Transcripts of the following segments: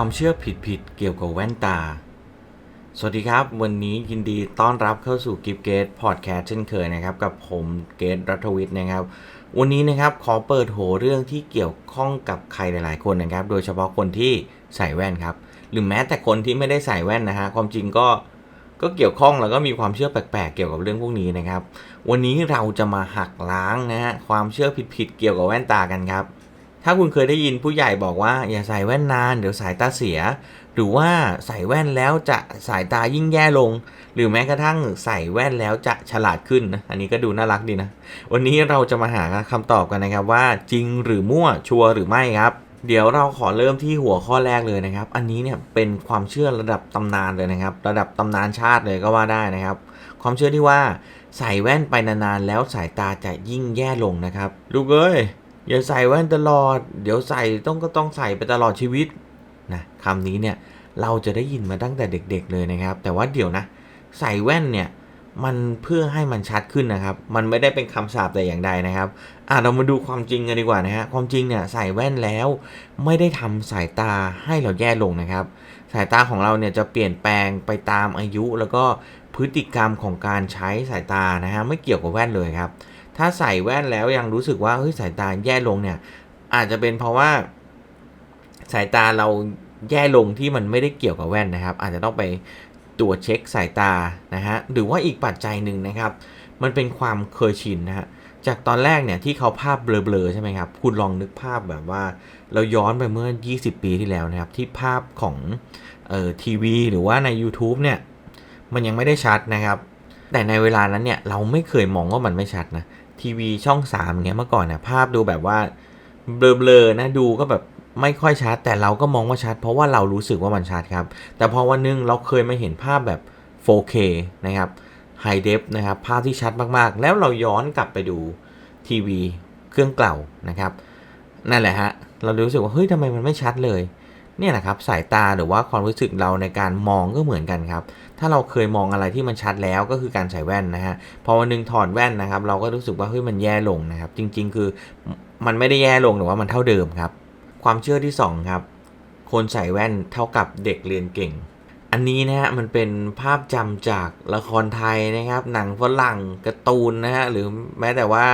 ความเชื่อผิดๆเกี่ยวกับแว่นตา สวัสดีครับ วันนี้ยินดีต้อนรับเข้าสู่กิฟเกตพอดแคสต์เช่นเคยนะครับ กับผมเกตรัฐวิทย์นะครับ วันนี้นะครับขอเปิดโหเรื่องที่เกี่ยวข้องกับใครหลายๆ คนนะครับ โดยเฉพาะคนที่ใส่แว่นครับ หรือแม้แต่คนที่ไม่ได้ใส่แว่นนะฮะความจริงก็ก็เกี่ยวข้องแล้วก็มีความเชื่อแปลกๆ เกี่ยวกับเรื่องพวกนี้นะครับ วันนี้เราจะมาหักล้างนะฮะความเชื่อผิดๆเกี่ยวกับแว่นตากันครับ ถ้าคุณเคยได้ยินผู้ใหญ่บอกว่าอย่าใส่แว่นนานเดี๋ยวสายตาเสีย หรือว่าใส่แว่นแล้วจะสายตายิ่งแย่ลง หรือแม้กระทั่งใส่แว่นแล้วจะฉลาดขึ้นนะอันนี้ก็ดูน่ารักดีนะ วันนี้เราจะมาหาคำตอบกันนะครับว่าจริงหรือมั่วชัวร์หรือไม่ครับ เดี๋ยวเราขอเริ่มที่หัวข้อแรกเลยนะครับ อันนี้เนี่ยเป็นความเชื่อระดับตำนานเลยนะครับ ระดับตำนานชาติเลยก็ว่าได้นะครับ ความเชื่อที่ว่าใส่แว่นไปนานๆแล้วสายตาจะยิ่งแย่ลงนะครับลูกเอ้ย อย่าใส่แว่นตลอด เดี๋ยวใส่ต้องก็ต้องใส่ไปตลอดชีวิตนะคำนี้เนี่ยเราจะได้ยินมาตั้งแต่เด็ก ๆ เลยนะครับ แต่ว่าเดี๋ยวนะ ใส่แว่นเนี่ยมันเพื่อให้มันชัดขึ้นนะครับ มันไม่ได้เป็นคำสาปแต่อย่างใดนะครับอะเรามาดูความจริงกันดีกว่านะฮะความจริงเนี่ยใส่แว่นแล้ว ไม่ได้ทำสายตาให้เราแย่ลงนะครับ สายตาของเราเนี่ยจะเปลี่ยนแปลงไปตามอายุ แล้วก็พฤติกรรมของการใช้สายตานะฮะไม่เกี่ยวกับแว่นเลยครับ ถ้าใส่แว่นแล้วยังรู้สึกว่าเฮ้ยสายตาแย่ลงเนี่ย อาจจะเป็นเพราะว่า สายตาเราแย่ลงที่มันไม่ได้เกี่ยวกับแว่นนะครับ อาจจะต้องไปตรวจเช็คสายตานะฮะหรือว่าอีกปัจจัยหนึ่งนะครับ มันเป็นความเคยชินนะฮะจากตอนแรกเนี่ยที่เขาภาพเบลอๆใช่ไหมครับคุณลองนึกภาพแบบว่า เราย้อนไปเมื่อ 20 ปีที่แล้วนะครับ ที่ภาพของเอ่อทีวี หรือว่าใน YouTube เนี่ย มันยังไม่ได้ชัดนะครับ แต่ในเวลานั้นเนี่ย เราไม่เคยมองว่ามันไม่ชัดนะ ทีวีช่อง3อย่างเงี้ยเมื่อก่อนเนี่ยภาพดูแบบว่าเบลอๆนะดูก็แบบไม่ค่อยชัด แต่เราก็มองว่าชัด เพราะว่าเรารู้สึกว่ามันชัดครับ แต่พอวันหนึงเราเคยมาเห็นภาพแบบ 4K นะครับ High Def นะครับภาพที่ชัดมากๆ แล้วเราย้อนกลับไปดูทีวีเครื่องเก่านะครับ นั่นแหละฮะ เรารู้สึกว่าเฮ้ยทำไมมันไม่ชัดเลย เนี่ยนะครับสายตาหรือว่าความรู้สึกเราในการมองก็เหมือนกันครับ ถ้าเราเคยมองอะไรที่มันชัดแล้วก็คือการใส่แว่นนะฮะพอวันหนึงถอดแว่นนะครับ เราก็รู้สึกว่าเฮ้ยมันแย่ลงนะครับ จริง ๆ คือมันไม่ได้แย่ลงหรือว่ามันเท่าเดิมครับ ความเชื่อที่สองครับคนใส่แว่นเท่ากับเด็กเรียนเก่ง อันนี้นะฮะมันเป็นภาพจำจากละครไทยนะครับ หนังฝรั่งการ์ตูนนะฮะหรือแม้แต่ว่า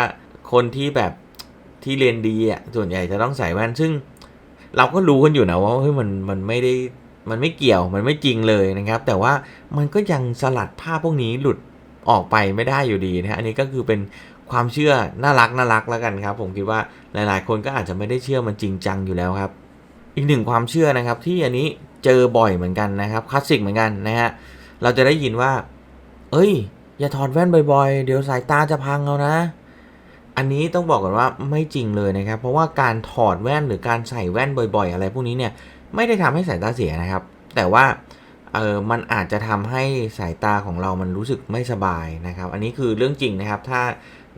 คนที่แบบที่เรียนดีอะส่วนใหญ่จะต้องใส่แว่นซึ่ง เราก็รู้กันอยู่นะว่าเฮ้ยมันมันไม่ได้มันไม่เกี่ยวมันไม่จริงเลยนะครับ แต่ว่ามันก็ยังสลัดภาพพวกนี้หลุดออกไปไม่ได้อยู่ดีนะฮะอันนี้ก็คือเป็นความเชื่อน่ารักน่ารักแล้วกันครับ ผมคิดว่าหลาย ๆ คนก็อาจจะไม่ได้เชื่อมันจริงจังอยู่แล้วครับ อีกหนึ่งความเชื่อนะครับ ที่อันนี้เจอบ่อยเหมือนกันนะครับคลาสสิกเหมือนกันนะฮะเราจะได้ยินว่า เอ้ย อย่าถอดแว่นบ่อย ๆ เดี๋ยวสายตาจะพังเอานะ อันนี้ต้องบอกก่อนว่าไม่จริงเลยนะครับ เพราะว่าการถอดแว่นหรือการใส่แว่นบ่อย ๆ อะไรพวกนี้เนี่ยไม่ได้ทำให้สายตาเสียนะครับ แต่ว่าเออมันอาจจะทำให้สายตาของเรามันรู้สึกไม่สบายนะครับ อันนี้คือเรื่องจริงนะครับ ถ้า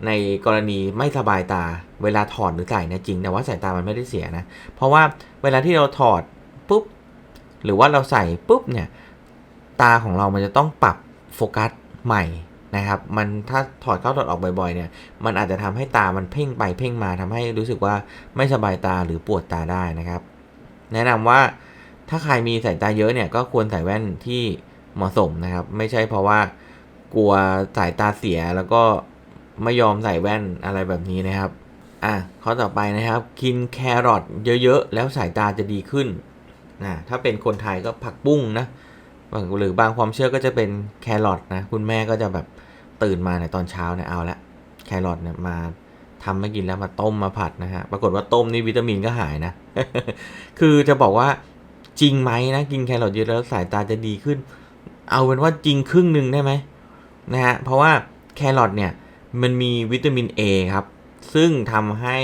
ในกรณีไม่สบายตาเวลาถอดหรือใส่เนี่ยจริง แต่ว่าสายตามันไม่ได้เสียนะ เพราะว่าเวลาที่เราถอดปุ๊บหรือว่าเราใส่ปุ๊บเนี่ยตาของเรามันจะต้องปรับโฟกัสใหม่ นะครับมันถ้าถอดเข้าถอดออกบ่อยๆเนี่ยมันอาจจะทำให้ตามันเพ่งไปเพ่งมาทำให้รู้สึกว่าไม่สบายตาหรือปวดตาได้นะครับ แนะนำว่าถ้าใครมีสายตาเยอะเนี่ยก็ควรใส่แว่นที่เหมาะสมนะครับ ไม่ใช่เพราะว่ากลัวสายตาเสียแล้วก็ไม่ยอมใส่แว่นอะไรแบบนี้นะครับอะข้อต่อไปนะครับ กินแครอทเยอะๆ แล้วสายตาจะดีขึ้นนะถ้าเป็นคนไทยก็ผักบุ้งนะ หรือบางความเชื่อก็จะเป็นแครอทนะ คุณแม่ก็จะแบบตื่นมาในตอนเช้าเนี่ยเอาละแครอทเนี่ยมาทำมากินแล้วมาต้มมาผัดนะฮะ ปรากฏว่าต้มนี่วิตามินก็หายนะ คือจะบอกว่าจริงไหมนะ กินแครอทเยอะแล้วสายตาจะดีขึ้น เอาเป็นว่าจริงครึ่งหนึ่งได้ไหมนะฮะ เพราะว่าแครอทเนี่ยมันมีวิตามิน A ครับ ซึ่งทำให้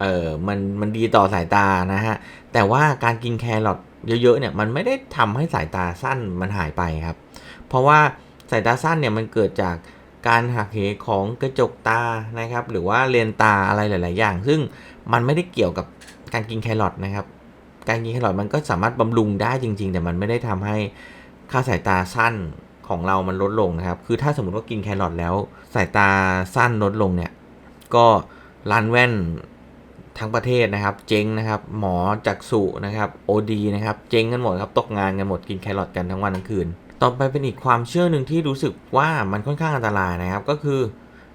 เออมันมันดีต่อสายตานะฮะ แต่ว่าการกินแครอท เยอะๆเนี่ยมันไม่ได้ทำให้สายตาสั้นมันหายไปครับ เพราะว่าสายตาสั้นเนี่ยมันเกิดจากการหักเหของกระจกตานะครับ หรือว่าเลนตาอะไรหลาย ๆ อย่าง ซึ่งมันไม่ได้เกี่ยวกับการกินแครอทนะครับ การกินแครอทมันก็สามารถบำรุงได้จริง ๆ แต่มันไม่ได้ทำให้ค่าสายตาสั้นของเรามันลดลงนะครับ คือถ้าสมมติว่ากินแครอทแล้ว สายตาสั้นลดลงเนี่ย ก็ร้านแว่น ทั้งประเทศนะครับ เจ๊งนะครับ หมอจักษุนะครับโอดีนะครับเจ๊งกันหมดครับตกงานกันหมดกินแครอทกันทั้งวันทั้งคืน ต่อไปเป็นอีกความเชื่อหนึ่งที่รู้สึกว่ามันค่อนข้างอันตรายนะครับ ก็คือ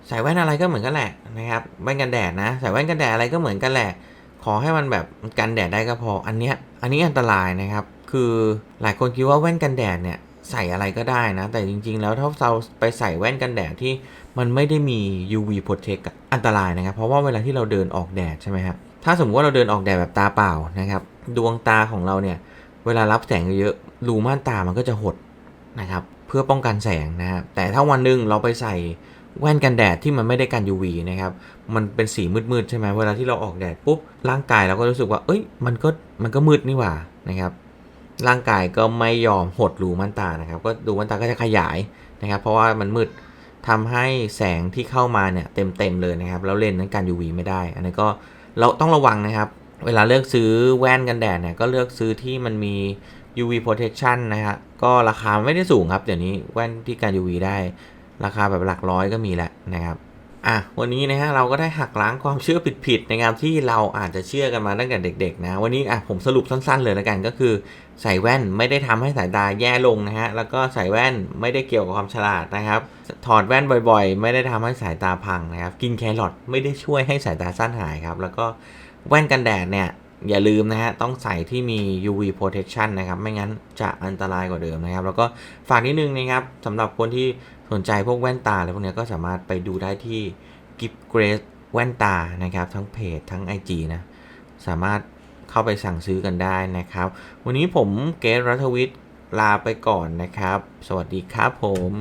ใส่แว่นอะไรก็เหมือนกันแหละนะครับแว่นกันแดดนะใส่แว่นกันแดดอะไรก็เหมือนกันแหละ ขอให้มันแบบกันแดดได้ก็พออันเนี้ยอันนี้อันตรายนะครับ คือหลายคนคิดว่าแว่นกันแดดเนี่ย ใส่อะไรก็ได้นะ แต่จริงๆ แล้วถ้าเราไปใส่แว่นกันแดดที่มันไม่ได้มี UV protect อันตรายนะครับ เพราะว่าเวลาที่เราเดินออกแดดใช่ไหมครับถ้าสมมติว่าเราเดินออกแดดแบบตาเปล่านะครับ ดวงตาของเราเนี่ย เวลารับแสงเยอะๆรูม่านตามันก็จะหดนะครับ เพื่อป้องกันแสงนะครับแต่ถ้าวันหนึ่งเราไปใส่แว่นกันแดดที่มันไม่ได้กัน UV นะครับ มันเป็นสีมืดๆใช่ไหมเวลาที่เราออกแดดปุ๊บร่างกายเราก็รู้สึกว่า เอ้ย มันก็มันก็มืดนี่หว่านะครับ ร่างกายก็ไม่ยอมหดรูม่านตานะครับ ก็รูม่านตาก็จะขยายนะครับ เพราะว่ามันมืดทำให้แสงที่เข้ามาเนี่ยเต็มๆเลยนะครับ แล้วเลนส์นั้นกัน UV ไม่ได้ อันนี้ก็เราต้องระวังนะครับ เวลาเลือกซื้อแว่นกันแดดเนี่ยก็เลือกซื้อที่มันมี UV protection นะฮะก็ราคาไม่ได้สูงครับ เดี๋ยวนี้แว่นที่กัน UV ได้ ราคาแบบหลักร้อยก็มีแล้วนะครับ อะวันนี้นะฮะเราก็ได้หักล้างความเชื่อผิดๆนะครับที่เราอาจจะเชื่อกันมาตั้งแต่เด็ก ๆ นะ วันนี้อะผมสรุปสั้นๆเลยแล้วกันก็คือ ใส่แว่นไม่ได้ทำให้สายตาแย่ลงนะฮะแล้วก็ใส่แว่นไม่ได้เกี่ยวกับความฉลาดนะครับ ถอดแว่นบ่อยๆ ไม่ได้ทำให้สายตาพังนะครับ กินแครอทไม่ได้ช่วยให้สายตาสั้นหายครับ แล้วก็แว่นกันแดดเนี่ยอย่าลืมนะฮะ ต้องใส่ที่มี UV protection นะครับ ไม่งั้นจะอันตรายกว่าเดิมนะครับ แล้วก็ฝากนิดนึงนะครับสำหรับคนที่ สนใจพวกแว่นตาอะไรพวกนี้ก็สามารถไปดูได้ที่ Gift Grace แว่นตานะครับ ทั้งเพจทั้ง IG นะสามารถเข้าไปสั่งซื้อกันได้นะครับ วันนี้ผมเกรรัฐวิทย์ลาไปก่อนนะครับ สวัสดีครับผม